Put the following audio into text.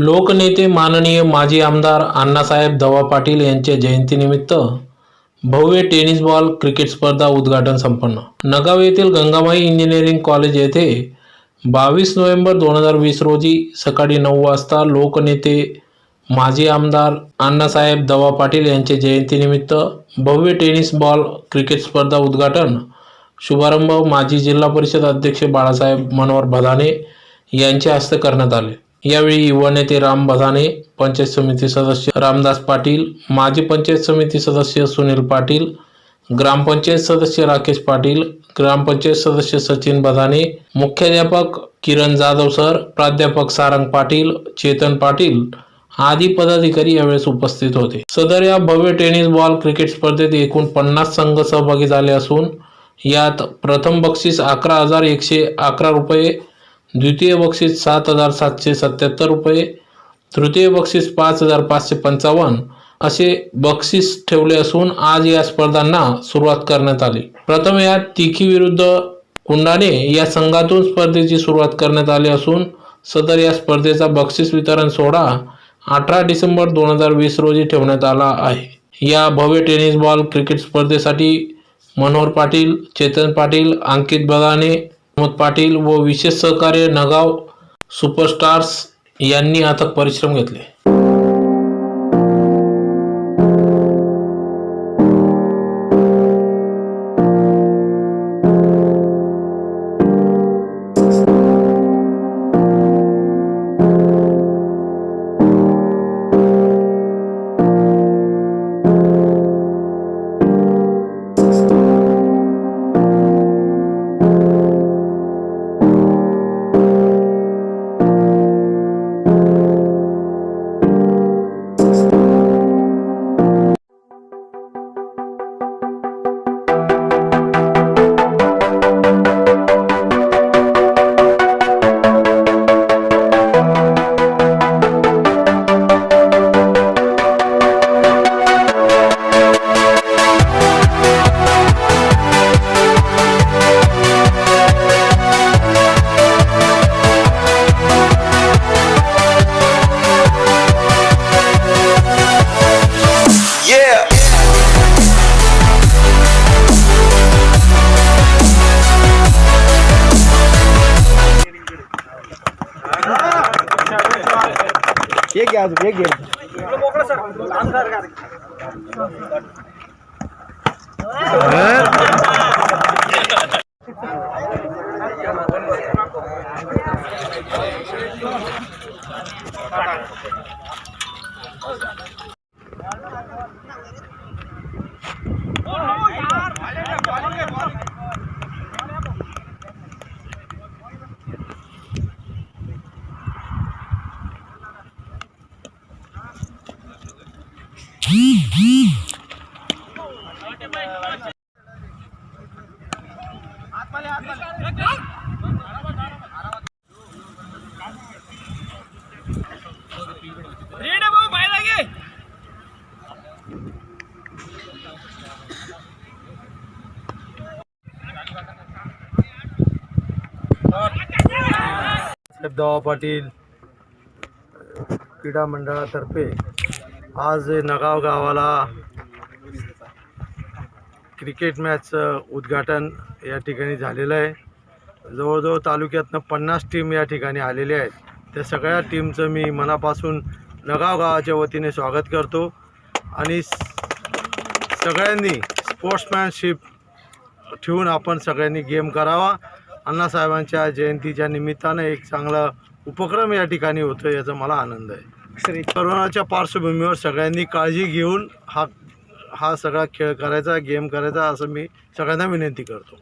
लोकनेते माननीय माजी आमदार अण्णासाहेब दवा पाटील यांच्या जयंतीनिमित्त भव्य टेनिस बॉल क्रिकेट स्पर्धा उद्घाटन संपन्न. नगाव येथील गंगामाई इंजिनिअरिंग कॉलेज येथे बावीस नोव्हेंबर दोन हजार वीस रोजी सकाळी नऊ वाजता लोकनेते माजी आमदार अण्णासाहेब दवा पाटील यांच्या जयंतीनिमित्त भव्य टेनिस बॉल क्रिकेट स्पर्धा उद्घाटन शुभारंभ माजी जिल्हा परिषद अध्यक्ष बाळासाहेब मनोहर भदाने यांच्या हस्ते करण्यात आले. यावेळी युवा नेते राम बधाने पंचायत समिती सदस्य रामदास पाटील माजी पंचायत समिती सदस्य सुनील पाटील ग्रामपंचायत सदस्य राकेश पाटील ग्रामपंचायत सदस्य सचिन बधाने मुख्याध्यापक किरण जाधव सर प्राध्यापक सारंग पाटील चेतन पाटील आदी पदाधिकारी यावेळेस उपस्थित होते. सदर या भव्य टेनिस बॉल क्रिकेट स्पर्धेत एकूण पन्नास संघ सहभागी झाले असून यात प्रथम बक्षीस अकरा हजार एकशे अकरा रुपये द्वितीय बक्षीस सात हजार सातशे सत्याहत्तर रुपये तृतीय बक्षीस पाच हजार पाचशे पंचावन्न असे बक्षीस ठेवले असून आज या स्पर्धांना सुरुवात करण्यात आली. प्रथम यात तिखी विरुद्ध कुंडाने या संघातून स्पर्धेची सुरुवात करण्यात आली असून सदर या स्पर्धेचा बक्षीस वितरण सोहळा अठरा डिसेंबर दोन हजार वीस रोजी ठेवण्यात आला आहे. या भव्य टेनिस बॉल क्रिकेट स्पर्धेसाठी मनोहर पाटील चेतन पाटील अंकित बगाने प्रमोद पाटील व विशेष सहकार्य नगाव सुपरस्टार्स यांनी अथक परिश्रम घेतले. एक घ्या अजून एक दवा पाटील क्रीडा मंडळातर्फे आज नगाव गावाला क्रिकेट मॅचचं उद्घाटन या ठिकाणी झालेलं आहे. जवळजवळ तालुक्यातनं पन्नास टीम या ठिकाणी आलेल्या आहेत. त्या सगळ्या टीमचं मी मनापासून नगाव गावाच्या वतीने स्वागत करतो. आणि सगळ्यांनी स्पोर्ट्समॅनशिप ठेवून आपण सगळ्यांनी गेम करावा. अण्णासाहेबांच्या जयंतीच्या निमित्तानं एक चांगला उपक्रम या ठिकाणी होतो याचा मला आनंद आहे. कोरोनाच्या पार्श्वभूमीवर सगळ्यांनी काळजी घेऊन हा हा सगळा खेळ करायचा गेम करायचा असं मी सगळ्यांना विनंती करतो.